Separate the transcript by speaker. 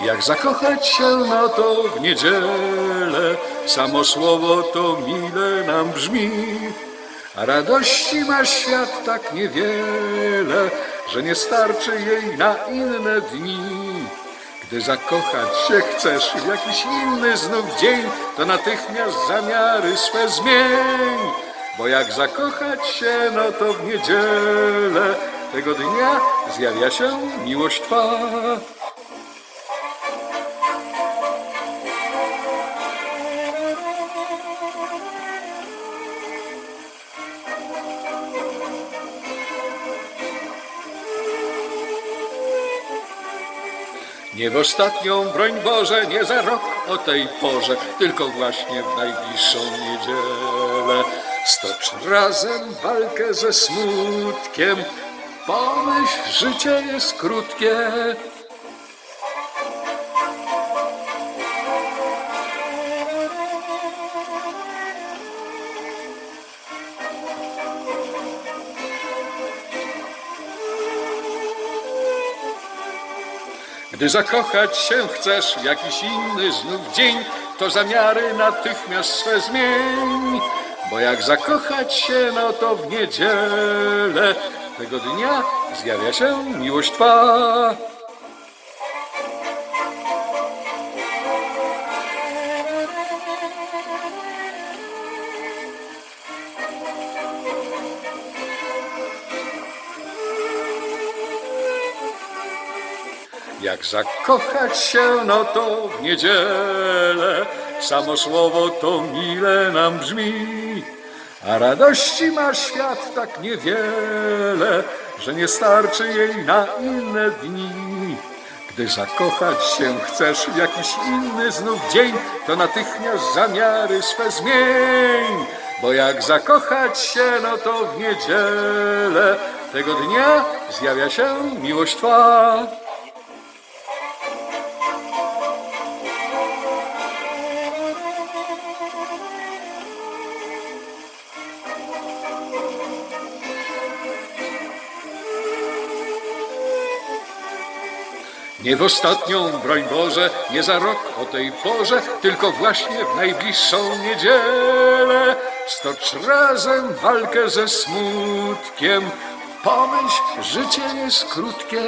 Speaker 1: Jak zakochać się, no to w niedzielę, samo słowo to mile nam brzmi. A radości ma świat tak niewiele, że nie starczy jej na inne dni. Gdy zakochać się chcesz w jakiś inny znów dzień, to natychmiast zamiary swe zmień. Bo jak zakochać się, no to w niedzielę tego dnia zjawia się miłość Twa. Nie w ostatnią, broń Boże, nie za rok o tej porze, tylko właśnie w najbliższą niedzielę. Stocz razem walkę ze smutkiem, pomyśl, życie jest krótkie. Gdy zakochać się chcesz w jakiś inny znów dzień, to zamiary natychmiast swe zmień. Bo jak zakochać się, no to w niedzielę tego dnia zjawia się miłość Twa. Jak zakochać się, no to w niedzielę samo słowo to mile nam brzmi. A radości ma świat tak niewiele, że nie starczy jej na inne dni. Gdy zakochać się chcesz w jakiś inny znów dzień, to natychmiast zamiary swe zmień. Bo jak zakochać się, no to w niedzielę tego dnia zjawia się miłość Twa. Nie w ostatnią, broń Boże, nie za rok o tej porze, tylko właśnie w najbliższą niedzielę. Stocz razem walkę ze smutkiem, pomyśl, życie jest krótkie.